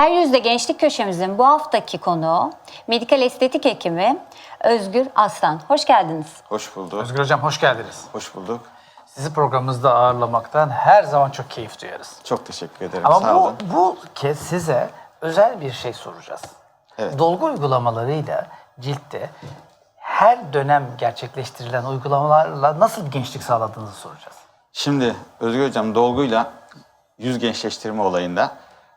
Her Yüzde Gençlik Köşemizin bu haftaki konuğu medikal estetik hekimi Özgür Aslan. Hoş geldiniz. Hoş bulduk. Özgür Hocam hoş geldiniz. Hoş bulduk. Sizi programımızda ağırlamaktan her zaman çok keyif duyarız. Çok teşekkür ederim. Ama Sağ bu, olun. bu kez size özel bir şey soracağız. Evet. Dolgu uygulamalarıyla ciltte her dönem gerçekleştirilen uygulamalarla nasıl bir gençlik sağladığınızı soracağız. Şimdi Özgür Hocam dolguyla yüz gençleştirme olayında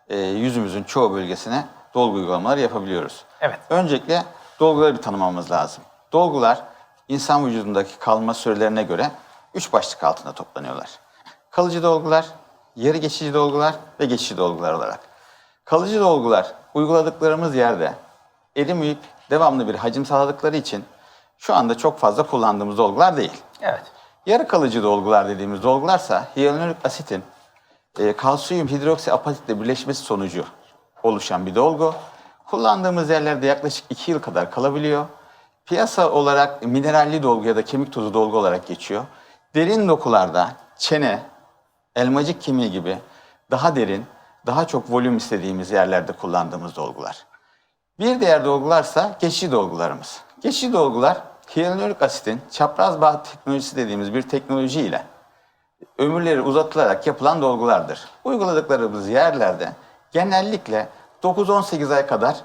e, yüzümüzün çoğu bölgesine dolgu uygulamaları yapabiliyoruz. Evet. Öncelikle dolguları bir tanımamız lazım. Dolgular insan vücudundaki kalma sürelerine göre üç başlık altında toplanıyorlar. Kalıcı dolgular, yarı geçici dolgular ve geçici dolgular olarak. Kalıcı dolgular uyguladıklarımız yerde erimeyip devamlı bir hacim sağladıkları için şu anda çok fazla kullandığımız dolgular değil. Evet. Yarı kalıcı dolgular dediğimiz dolgularsa hyaluronik asitin e, kalsiyum hidroksiapatitle birleşmesi sonucu oluşan bir dolgu. Kullandığımız yerlerde yaklaşık 2 yıl kadar kalabiliyor. Piyasa olarak mineralli dolgu ya da kemik tozu dolgu olarak geçiyor. Derin dokularda çene, elmacık kemiği gibi daha derin, daha çok volüm istediğimiz yerlerde kullandığımız dolgular. Bir diğer dolgularsa geçici dolgularımız. Geçici dolgular hyaluronik asitin çapraz bağ teknolojisi dediğimiz bir teknoloji ile ömürleri uzatılarak yapılan dolgulardır. Uyguladıklarımız yerlerde genellikle 9-18 ay kadar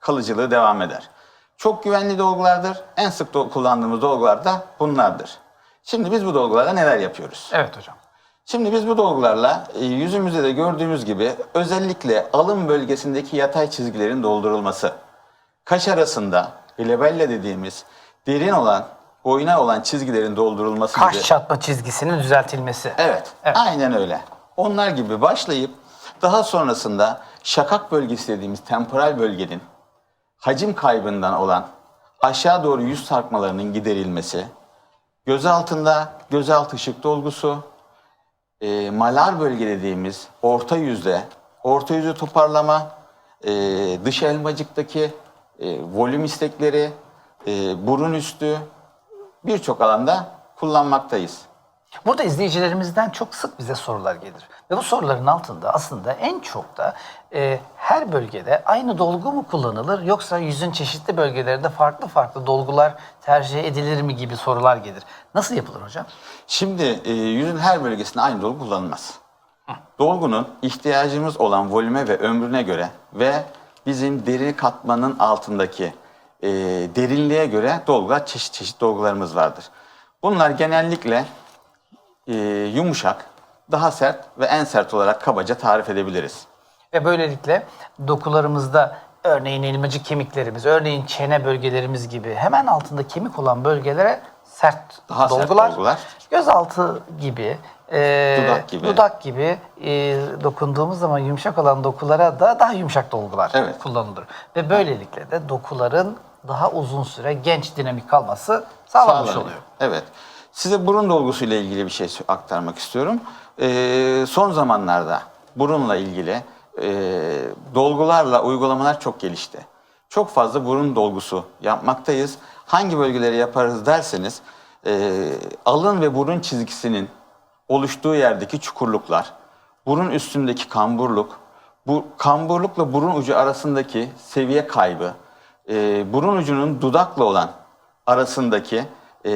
kalıcılığı devam eder. Çok güvenli dolgulardır. En sık do- kullandığımız dolgular da bunlardır. Şimdi biz bu dolgularla neler yapıyoruz? Evet hocam. Şimdi biz bu dolgularla e, yüzümüzde de gördüğümüz gibi özellikle alın bölgesindeki yatay çizgilerin doldurulması, kaş arasında glabella dediğimiz derin olan, boyuna olan çizgilerin doldurulması Kaş gibi. çatma çizgisinin düzeltilmesi. Evet, Evet. aynen öyle. Onlar gibi başlayıp daha sonrasında şakak bölgesi dediğimiz temporal bölgenin hacim kaybından olan aşağı doğru yüz sarkmalarının giderilmesi, göz altında gözaltı ışık dolgusu, e, malar bölge dediğimiz orta yüzde, orta yüzü toparlama, e, dış elmacıktaki e, volüm istekleri, e, burun üstü birçok alanda kullanmaktayız. Burada izleyicilerimizden çok sık bize sorular gelir. Ve bu soruların altında aslında en çok da e, her bölgede aynı dolgu mu kullanılır yoksa yüzün çeşitli bölgelerinde farklı farklı dolgular tercih edilir mi gibi sorular gelir. Nasıl yapılır hocam? Şimdi e, yüzün her bölgesinde aynı dolgu kullanılmaz. Dolgunun ihtiyacımız olan volüme ve ömrüne göre ve bizim deri katmanın altındaki e, derinliğe göre dolgular çeşit çeşit dolgularımız vardır. Bunlar genellikle e, yumuşak, daha sert ve en sert olarak kabaca tarif edebiliriz. Ve böylelikle dokularımızda örneğin elmacık kemiklerimiz, örneğin çene bölgelerimiz gibi hemen altında kemik olan bölgelere sert Daha sert dolgular, dolgular. gözaltı gibi, e, Dudak gibi. dudak gibi e, dokunduğumuz zaman yumuşak olan dokulara da daha yumuşak dolgular Evet. kullanılır. Ve böylelikle de dokuların daha uzun süre genç dinamik kalması sağlanmış Sağlanıyor. oluyor. Evet. Size burun dolgusu ile ilgili bir şey aktarmak istiyorum. Ee, son zamanlarda burunla ilgili e, dolgularla uygulamalar çok gelişti. Çok fazla burun dolgusu yapmaktayız. Hangi bölgeleri yaparız derseniz e, alın ve burun çizgisinin oluştuğu yerdeki çukurluklar, burun üstündeki kamburluk, bu kamburlukla burun ucu arasındaki seviye kaybı, e, burun ucunun dudakla olan arasındaki e,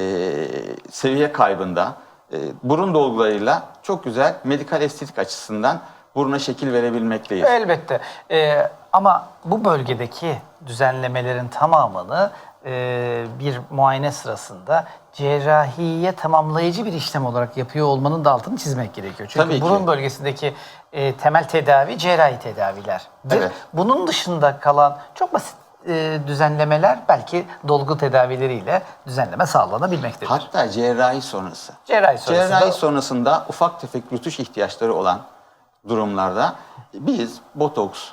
seviye kaybında e, burun dolgularıyla çok güzel medikal estetik açısından buruna şekil verebilmekteyiz. Elbette. Ee, ama bu bölgedeki düzenlemelerin tamamını e, bir muayene sırasında cerrahiye tamamlayıcı bir işlem olarak yapıyor olmanın da altını çizmek gerekiyor. Çünkü Tabii ki. burun bölgesindeki e, temel tedavi cerrahi tedavilerdir. Evet. Bunun dışında kalan çok basit e, düzenlemeler belki dolgu tedavileriyle düzenleme sağlanabilmektedir. Hatta cerrahi sonrası. cerrahi sonrasında Cerrahi sonrasında ufak tefek rütuş ihtiyaçları olan durumlarda biz botoks,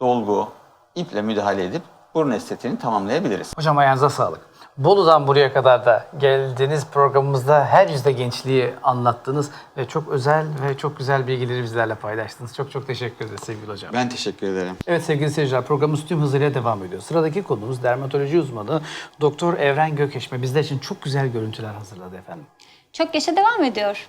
dolgu, iple müdahale edip burun estetiğini tamamlayabiliriz. Hocam ayağınıza sağlık. Bolu'dan buraya kadar da geldiniz programımızda her yüzde gençliği anlattınız ve çok özel ve çok güzel bilgileri bizlerle paylaştınız. Çok çok teşekkür ederiz sevgili hocam. Ben teşekkür ederim. Evet sevgili seyirciler programımız tüm hızıyla devam ediyor. Sıradaki konumuz dermatoloji uzmanı Doktor Evren Gökeşme bizler için çok güzel görüntüler hazırladı efendim. Çok yaşa devam ediyor.